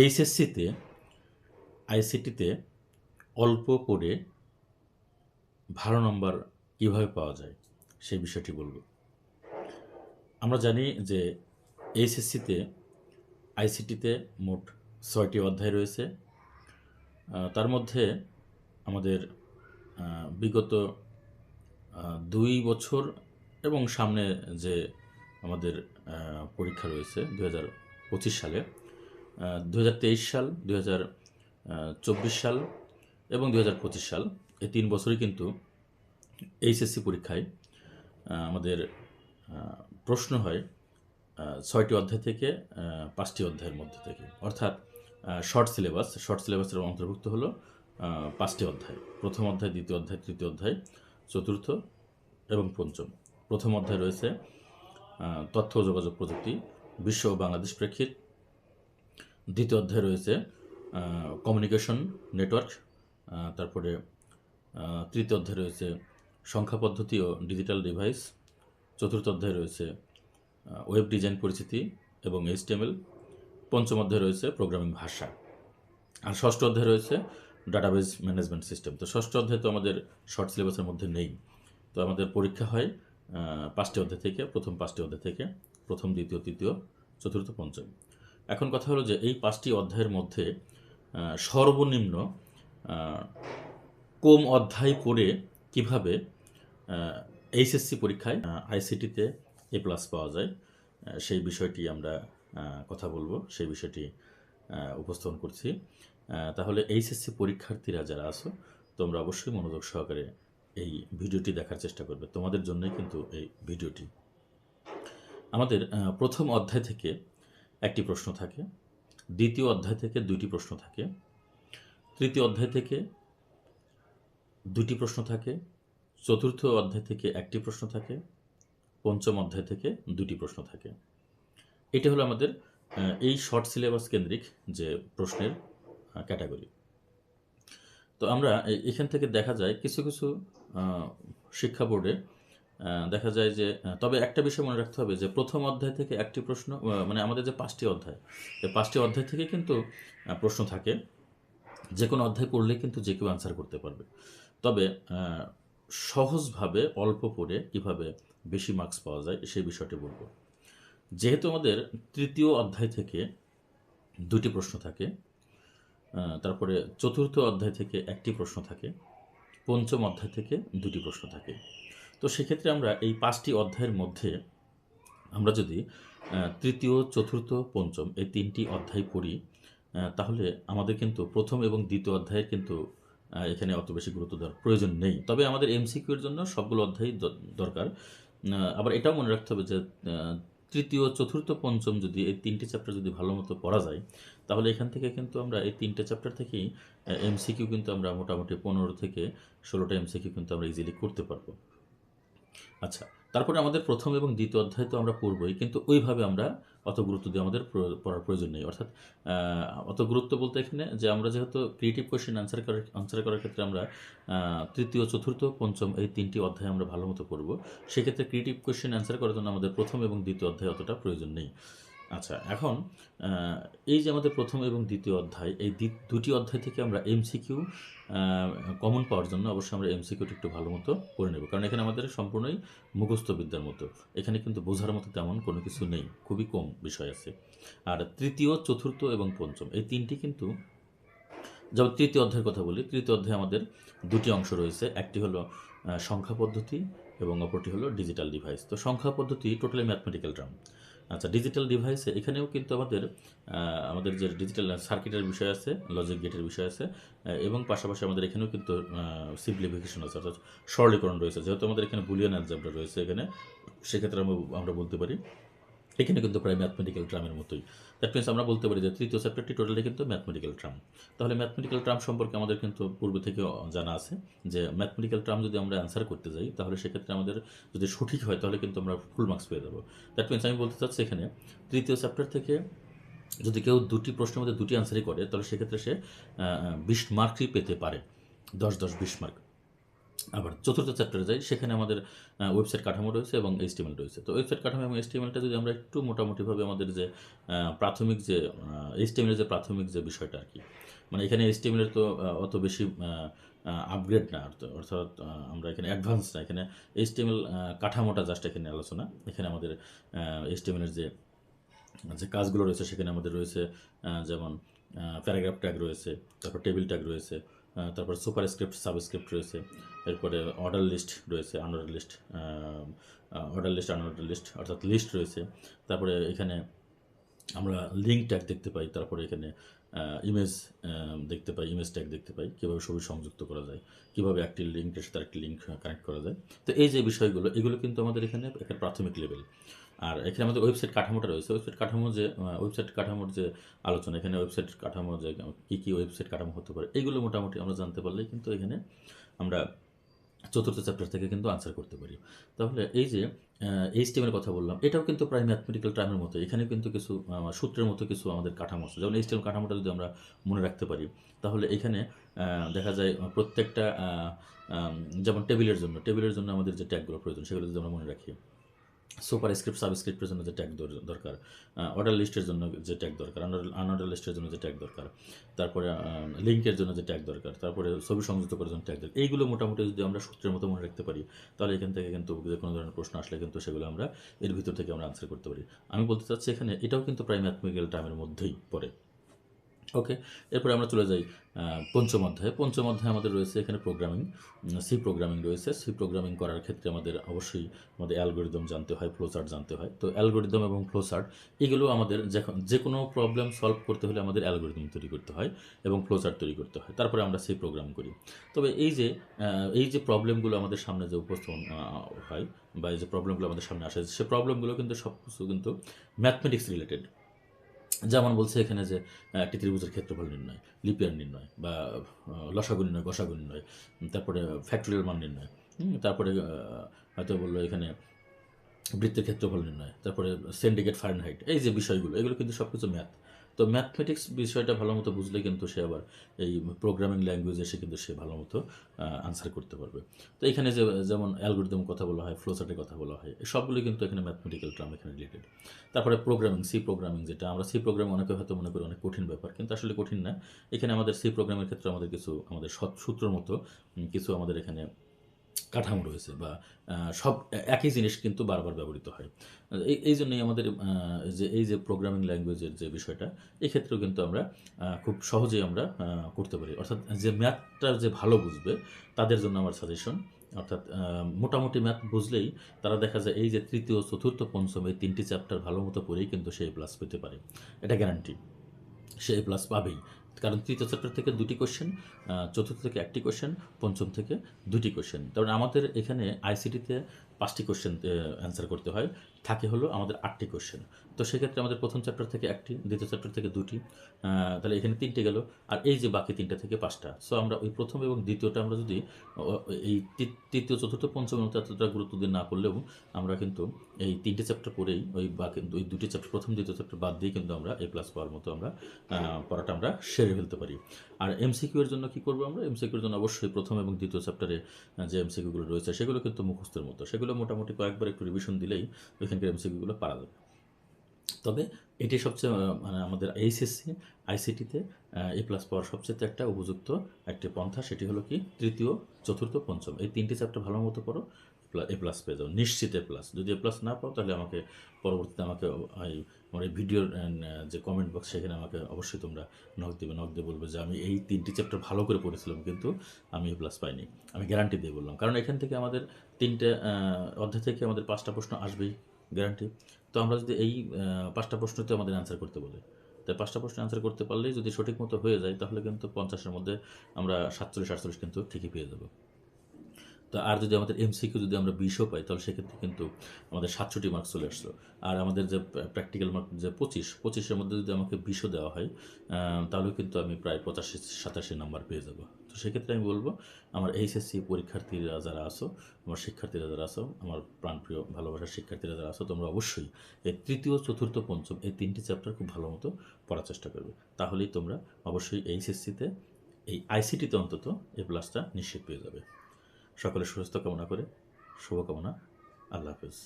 এইচএসসিতে আইসিটিতে অল্প পড়ে ভালো নম্বর কীভাবে পাওয়া যায়, সেই বিষয়টি বলব। আমরা জানি যে এইচএসসিতে আইসিটিতে মোট ছয়টি অধ্যায় রয়েছে। তার মধ্যে আমাদের বিগত দুই বছর এবং সামনে যে আমাদের পরীক্ষা রয়েছে দু হাজার পঁচিশ সালে দু হাজার তেইশ সাল দু হাজার চব্বিশ সাল এবং দু হাজার পঁচিশ সাল, এই তিন বছরই কিন্তু এইচএসসি পরীক্ষায় আমাদের প্রশ্ন হয় ছয়টি অধ্যায় থেকে পাঁচটি অধ্যায়ের মধ্যে থেকে। অর্থাৎ শর্ট সিলেবাস শর্ট সিলেবাসের অন্তর্ভুক্ত হলো পাঁচটি অধ্যায়। প্রথম অধ্যায়, দ্বিতীয় অধ্যায়, তৃতীয় অধ্যায়, চতুর্থ এবং পঞ্চম। প্রথম অধ্যায় রয়েছে তথ্য ও যোগাযোগ প্রযুক্তি, বিশ্ব ও বাংলাদেশ প্রেক্ষিত দ্বিতীয় অধ্যায় রয়েছে কমিউনিকেশন নেটওয়ার্ক তারপরে তৃতীয় অধ্যায় রয়েছে, সংখ্যা পদ্ধতি ও ডিজিটাল ডিভাইস চতুর্থ অধ্যায় রয়েছে ওয়েব ডিজাইন পরিচিতি এবং এইচটিএমএল পঞ্চম অধ্যায় রয়েছে প্রোগ্রামিং ভাষা। আর ষষ্ঠ অধ্যায় রয়েছে ডাটাবেজ ম্যানেজমেন্ট সিস্টেম তো ষষ্ঠ অধ্যায় তো আমাদের শর্ট সিলেবাসের মধ্যে নেই। তো আমাদের পরীক্ষা হয় পাঁচটি অধ্যায় থেকে, প্রথম পাঁচটি অধ্যায় থেকে, প্রথম, দ্বিতীয়, তৃতীয়, চতুর্থ, পঞ্চম। এখন কথা হলো যে এই পাঁচটি অধ্যায়ের মধ্যে সর্বনিম্ন কম অধ্যায় পড়ে কীভাবে এইচএসসি পরীক্ষায় আইসিটিতে এ প্লাস পাওয়া যায় সেই বিষয়টি আমরা কথা বলব, সেই বিষয়টি উপস্থাপন করছি। তাহলে এইচএসসি পরীক্ষার্থীরা যারা আছো, তোমরা অবশ্যই মনোযোগ সহকারে এই ভিডিওটি দেখার চেষ্টা করবে। তোমাদের জন্যই কিন্তু এই ভিডিওটি। আমাদের প্রথম অধ্যায় থেকে একটি প্রশ্ন থাকে, দ্বিতীয় অধ্যায় থেকে দুইটি প্রশ্ন থাকে, তৃতীয় অধ্যায় থেকে দুটি প্রশ্ন থাকে, চতুর্থ অধ্যায় থেকে একটি প্রশ্ন থাকে, পঞ্চম অধ্যায় থেকে দুটি প্রশ্ন থাকে। এটা হলো আমাদের এই শর্ট সিলেবাস কেন্দ্রিক যে প্রশ্নের ক্যাটাগরি। তো আমরা এখান থেকে দেখা যায় কিছু কিছু শিক্ষা বোর্ডে দেখা যায় যে তবে একটা বিষয় মনে রাখতে হবে যে, প্রথম অধ্যায় থেকে একটি প্রশ্ন মানে আমাদের যে পাঁচটি অধ্যায়, এই পাঁচটি অধ্যায় থেকে কিন্তু প্রশ্ন থাকে। যে কোনো অধ্যায় পড়লে কিন্তু যে কেউ আনসার করতে পারবে। তবে সহজভাবে অল্প পড়ে কীভাবে বেশি মার্কস পাওয়া যায়, সেই বিষয়টি বলব। যেহেতু আমাদের তৃতীয় অধ্যায় থেকে দুটি প্রশ্ন থাকে তারপরে চতুর্থ অধ্যায় থেকে একটি প্রশ্ন থাকে, পঞ্চম অধ্যায় থেকে দুটি প্রশ্ন থাকে। তো সেক্ষেত্রে আমরা এই পাঁচটি অধ্যায়ের মধ্যে আমরা যদি তৃতীয়, চতুর্থ, পঞ্চম এই তিনটি অধ্যায় পড়ি তাহলে আমাদের কিন্তু প্রথম এবং দ্বিতীয় অধ্যায়ের কিন্তু এখানে অত বেশি গুরুত্ব দেওয়ার প্রয়োজন নেই। তবে আমাদের এমসিকিউর জন্য সবগুলো অধ্যায় দরকার। আবার এটাও মনে রাখতে হবে যে তৃতীয়, চতুর্থ, পঞ্চম যদি এই তিনটি চ্যাপ্টার যদি ভালো মতো পড়া যায়, তাহলে এখান থেকে কিন্তু আমরা এই তিনটে চ্যাপ্টার থেকেই এমসিকিউ কিন্তু আমরা মোটামুটি পনেরো থেকে ষোলোটা এমসিকিউ কিন্তু আমরা ইজিলি করতে পারব। আচ্ছা তারপরে আমাদের প্রথম এবং দ্বিতীয় অধ্যায় তো আমরা পড়বই, কিন্তু ওইভাবে আমরা অত গুরুত্ব দিয়ে আমাদের পড়ার প্রয়োজন নেই। অর্থাৎ অত গুরুত্ব বলতে এখানে যে আমরা যেহেতু ক্রিয়েটিভ কোয়েশ্চেন আনসার করার আনসার করার ক্ষেত্রে আমরা তৃতীয়, চতুর্থ, পঞ্চম এই তিনটি অধ্যায় আমরা ভালো মতো পড়ব। সেক্ষেত্রে ক্রিয়েটিভ কোয়েশ্চেন আনসার করার জন্য আমাদের প্রথম এবং দ্বিতীয় অধ্যায় অতটা প্রয়োজন নেই। আচ্ছা এখন এই যে আমাদের প্রথম এবং দ্বিতীয় অধ্যায়, এই দুটি অধ্যায় থেকে আমরা এমসিকিউ কমন পাওয়ার জন্য অবশ্যই আমরা এমসিকিউটি একটু ভালো মতো করে নেব। কারণ এখানে আমাদের সম্পূর্ণই মুখস্থ বিদ্যার মতো। এখানে কিন্তু বোঝার মতো তেমন কোনো কিছু নেই, খুবই কম বিষয় আছে। আর তৃতীয়, চতুর্থ এবং পঞ্চম, এই তিনটি কিন্তু যেমন তৃতীয় অধ্যায়ের কথা বলি, তৃতীয় অধ্যায়ে আমাদের দুটি অংশ রয়েছে। একটি হলো সংখ্যা পদ্ধতি এবং অপরটি হলো ডিজিটাল ডিভাইস তো সংখ্যা পদ্ধতি টোটালি ম্যাথমেটিক্যাল টার্ম আচ্ছা ডিজিটাল ডিভাইসে এখানেও কিন্তু আমাদের আমাদের যে ডিজিটাল সার্কিটের বিষয় আছে লজিক গেটের বিষয় আছে এবং পাশাপাশি আমাদের এখানেও কিন্তু সিম্পলিফিকেশন আছে, অর্থাৎ সরলীকরণ রয়েছে। যেহেতু আমাদের এখানে বুলিয়ান অ্যালজাবরা রয়েছে এখানে, সেক্ষেত্রে আমরা আমরা বলতে পারি এখানে কিন্তু প্রায় ম্যাথমেটিক্যাল ট্রামের মতোই। দ্যাট মিনস আমরা বলতে পারি যে তৃতীয় চ্যাপ্টারটি টোটালি কিন্তু ম্যাথমেটিক্যাল ট্রাম তাহলে ম্যাথমেটিক্যাল ট্রাম সম্পর্কে আমাদের কিন্তু পূর্বে থেকে জানা আছে যে ম্যাথমেটিক্যাল ট্রাম যদি আমরা অ্যান্সার করতে যাই, তাহলে সেক্ষেত্রে আমাদের যদি সঠিক হয়, তাহলে কিন্তু আমরা ফুল মার্কস পেয়ে যাব। দ্যাট মিনস আমি বলতে চাচ্ছি এখানে, তৃতীয় চ্যাপ্টার থেকে যদি কেউ দুটি প্রশ্নের মধ্যে দুটি অ্যান্সারই করে, তাহলে সেক্ষেত্রে সে বিশ মার্কই পেতে পারে। দশ দশ বিশ মার্ক আবার চতুর্থ চ্যাপ্টারে যাই, সেখানে আমাদের ওয়েবসাইট কাঠামো রয়েছে এবং এইচটিএমএল রয়েছে। তো ওয়েবসাইট কাঠামো এবং এইচটিএমএলটা যদি আমরা একটু মোটামুটিভাবে আমাদের যে প্রাথমিক যে এইচটিএমএলের যে প্রাথমিক যে বিষয়টা আর কি। মানে এখানে এইচটিএমএলের তো অত বেশি আপগ্রেড না, অর্থ- অর্থাৎ আমরা এখানে অ্যাডভান্স না। এখানে এইচটিএমএল কাঠামোটা জাস্ট এখানে আলোচনা। এখানে আমাদের এইচটিএমএলের যে যে কাজগুলো রয়েছে, সেখানে আমাদের রয়েছে যেমন প্যারাগ্রাফ ট্যাগ রয়েছে, তারপর টেবিল ট্যাগ রয়েছে তারপর সুপার স্ক্রিপ্ট সাবস্ক্রিপ্ট রয়েছে। এরপরে অর্ডার লিস্ট রয়েছে unorder list order list unorder list অর্থাৎ লিস্ট রয়েছে। তারপরে এখানে আমরা লিঙ্ক ট্যাগ দেখতে পাই, তারপরে এখানে ইমেজ দেখতে পাই ইমেজ ট্যাগ দেখতে পাই, কীভাবে ছবি সংযুক্ত করা যায়, কীভাবে একটি লিঙ্কের সাথে একটি লিঙ্ক কানেক্ট করা যায়। তো এই যে বিষয়গুলো, এগুলো কিন্তু আমাদের এখানে একটা প্রাথমিক লেভেল আর এখানে আমাদের ওয়েবসাইট কাঠামোটা রয়েছে। ওয়েবসাইট কাঠামো যে ওয়েবসাইট কাঠামোর যে আলোচনা, এখানে ওয়েবসাইট কাঠামো যে কী কী ওয়েবসাইট কাঠামো হতে পারে, এগুলো মোটামুটি আমরা জানতে পারলেই কিন্তু এখানে আমরা চতুর্থ চ্যাপ্টার থেকে কিন্তু আনসার করতে পারি। তাহলে এই যে এইচ টিমের কথা বললাম, এটাও কিন্তু প্রায় ম্যাথমেটিক্যাল টার্মের মতো। এখানে কিন্তু কিছু সূত্রের মতো কিছু আমাদের কাঠামো আছে। যেমন এইচ টিএম কাঠামোটা যদি আমরা মনে রাখতে পারি, তাহলে এখানে দেখা যায় প্রত্যেকটা যেমন টেবিলের জন্য টেবিলের জন্য আমাদের যে ট্যাগগুলো প্রয়োজন, সেগুলো যদি আমরা মনে রাখি। সুপার স্ক্রিপ্ট সাবস্ক্রিপ্টের জন্য যে ট্যাগ দরকার। অর্ডার লিস্টের জন্য যে ট্যাগ দরকার আনঅর্ডার লিস্টের জন্য যে ট্যাগ দরকার। তারপরে লিঙ্কের জন্য যে ট্যাগ দরকার, তারপরে ছবি সংযুক্ত করার জন্য ট্যাগ দরকার। এইগুলো মোটামুটি যদি আমরা সূত্রের মতো মনে রাখতে পারি, তাহলে এখান থেকে কিন্তু যে কোনো ধরনের প্রশ্ন আসলে কিন্তু সেগুলো আমরা এর ভিতর থেকে আমরা আনসার করতে পারি। আমি বলতে চাচ্ছি এখানে, এটাও কিন্তু প্রায় ম্যাথমেটিক্যাল টাইমের মধ্যেই পড়ে। ওকে, এরপরে আমরা চলে যাই পঞ্চম অধ্যায়ে। পঞ্চম আমাদের রয়েছে এখানে প্রোগ্রামিং সি প্রোগ্রামিং রয়েছে। সি প্রোগ্রামিং করার ক্ষেত্রে আমাদের অবশ্যই আমাদের অ্যালগোরিদম জানতে হয় ফ্লোচার্ট জানতে হয়। তো অ্যালগোরিদম এবং ফ্লোচার্ট এগুলো আমাদের যখন যে কোনো প্রবলেম সলভ করতে হলে আমাদের অ্যালগোরিদম তৈরি করতে হয় এবং ফ্লোচার্ট তৈরি করতে হয়। তারপরে আমরা সি প্রোগ্রাম করি। তবে এই যে এই যে প্রবলেমগুলো আমাদের সামনে যে উপস্থাপন হয় বা এই যে প্রবলেমগুলো আমাদের সামনে আসে, সে প্রবলেমগুলো কিন্তু সব কিছু কিন্তু ম্যাথমেটিক্স রিলেটেড যেমন বলছে এখানে যে একটি ত্রিভুজের ক্ষেত্রফল নির্ণয়, লিপিয়ার নির্ণয় বা লসাগু নির্ণয় গসাগু নির্ণয় তারপরে ফ্যাক্টরিয়াল মান নির্ণয় তারপরে হয়তো বলল এখানে বৃত্তের ক্ষেত্রফল নির্ণয়, তারপরে সেন্ডিকেট ফারেনহাইট এই যে বিষয়গুলো, এগুলো কিন্তু সব কিছু ম্যাথ তো ম্যাথমেটিক্স বিষয়টা ভালো মতো বুঝলে কিন্তু সে আবার এই প্রোগ্রামিং ল্যাঙ্গুয়েজ এসে কিন্তু সে ভালো মতো আনসার করতে পারবে। তো এখানে যে, যেমন অ্যালগোরিদম কথা বলা হয় ফ্লোচার্টের কথা বলা হয়, সবগুলো কিন্তু এখানে ম্যাথমেটিক্যাল টার্ম এখানে রিলেটেড তারপরে প্রোগ্রামিং সি প্রোগ্রামিং যেটা, আমরা সি প্রোগ্রাম অনেকে হয়তো মনে করি অনেক কঠিন ব্যাপার, কিন্তু আসলে কঠিন না। এখানে আমাদের সি প্রোগ্রামের ক্ষেত্রে আমাদের কিছু, আমাদের সৎ- সূত্রের মতো কিছু আমাদের এখানে কাঠামো রয়েছে বা সব একই জিনিস কিন্তু বারবার ব্যবহৃত হয়। এই এই জন্যই আমাদের যে, এই যে প্রোগ্রামিং ল্যাঙ্গুয়েজের যে বিষয়টা, এই ক্ষেত্রেও কিন্তু আমরা খুব সহজেই আমরা করতে পারি। অর্থাৎ যে ম্যাথটা যে ভালো বুঝবে, তাদের জন্য আমার সাজেশন অর্থাৎ মোটামুটি ম্যাথ বুঝলেই তারা দেখা যায় এই যে তৃতীয়, চতুর্থ, পঞ্চম এই তিনটি চ্যাপ্টার ভালো মতো পড়েই কিন্তু সে প্লাস পেতে পারে। এটা গ্যারান্টি সে প্লাস পাবেই। কারণ তৃতীয় চ্যাপ্টার থেকে দুটি কোশ্চেন চতুর্থ থেকে একটি কোশ্চেন পঞ্চম থেকে দুটি কোশ্চেন কারণ আমাদের এখানে আইসিটিতে পাঁচটি কোশ্চেন অ্যান্সার করতে হয়। থাকে হলো আমাদের আটটি কোশ্চেন তো সেক্ষেত্রে আমাদের প্রথম চ্যাপ্টার থেকে একটি, দ্বিতীয় চ্যাপ্টার থেকে দুটি তাহলে এখানে তিনটে গেল, আর এই যে বাকি তিনটা থেকে পাঁচটা। সো আমরা ওই প্রথম এবং দ্বিতীয়টা আমরা যদি এই তৃতীয়, চতুর্থ, পঞ্চম এবং এতটা গুরুত্ব দিয়ে না করলেও আমরা কিন্তু এই তিনটে চ্যাপ্টার পড়েই ওই বাকি, ওই দুটি চ্যাপ্টার প্রথম, দ্বিতীয় চ্যাপ্টার বাদ দিয়ে কিন্তু আমরা এ প্লাস পাওয়ার মতো আমরা পড়াটা আমরা সেরে ফেলতে পারি। আর এমসিকিউ এর জন্য কি করব আমরা? এমসিকিউর জন্য অবশ্যই প্রথম এবং দ্বিতীয় চ্যাপ্টারে যে এমসিকিউগুলো রয়েছে সেগুলো কিন্তু মুখস্থের মতো। সেগুলো মোটামুটি কয়েকবার একটু রিভিশন দিলেই ওইখানকার এমসিকিউগুলো পারা যাবে। তবে এটি সবচেয়ে মানে আমাদের এইচএসসি আইসিটিতে এ প্লাস পাওয়ার সবচেয়ে একটা উপযুক্ত একটি পন্থা, সেটি হলো কি? তৃতীয়, চতুর্থ, পঞ্চম। এই তিনটি চ্যাপ্টার ভালো মতো পড়ো এ প্লাস পেয়ে যাও। নিশ্চিত এ প্লাস যদি এ প্লাস না পাও, তাহলে আমাকে পরবর্তীতে আমাকে আমার এই ভিডিওর যে কমেন্ট বক্স সেখানে আমাকে অবশ্যই তোমরা নক দেবে। নক দিয়ে বলবে যে, আমি এই তিনটি চ্যাপ্টার ভালো করে পড়েছিলাম, কিন্তু আমি এ প্লাস পাইনি। আমি গ্যারান্টি দিয়ে বললাম। কারণ এখান থেকে আমাদের তিনটে অধ্যায় থেকে আমাদের পাঁচটা প্রশ্ন আসবেই। গ্যারান্টি তো আমরা যদি এই পাঁচটা প্রশ্নতে আমাদের অ্যান্সার করতে বলি। তাই পাঁচটা প্রশ্ন অ্যান্সার করতে পারলেই যদি সঠিক মতো হয়ে যায়, তাহলে কিন্তু পঞ্চাশের মধ্যে আমরা সাতচল্লিশ, আটচল্লিশ কিন্তু ঠিকই পেয়ে যাব। তো আর যদি আমাদের এমসিকিউ যদি আমরা বিশও পাই, তাহলে সেক্ষেত্রে কিন্তু আমাদের সাতষট্টি মার্কস চলে আসলো। আর আমাদের যে প্র্যাকটিক্যাল মার্ক যে পঁচিশ, পঁচিশের মধ্যে যদি আমাকে বিশও দেওয়া হয় তাহলেও কিন্তু আমি প্রায় পঁচাশি, সাতাশি নাম্বার পেয়ে যাব। তো সেক্ষেত্রে আমি বলব, আমার এইচএসসি পরীক্ষার্থীরা যারা আসো আমার শিক্ষার্থীরা যারা আসো আমার প্রাণপ্রিয় ভালোবাসার শিক্ষার্থীরা যারা আসো তোমরা অবশ্যই এই তৃতীয়, চতুর্থ, পঞ্চম এই তিনটি চ্যাপ্টার খুব ভালো মতো পড়ার চেষ্টা করবে। তাহলেই তোমরা অবশ্যই এইচএসসিতে এই আইসিটিতে অন্তত এ প্লাসটা নিশ্চিত পেয়ে যাবে। সকলে সুস্থ কামনা করে, শুভকামনা। আল্লাহ হাফিজ।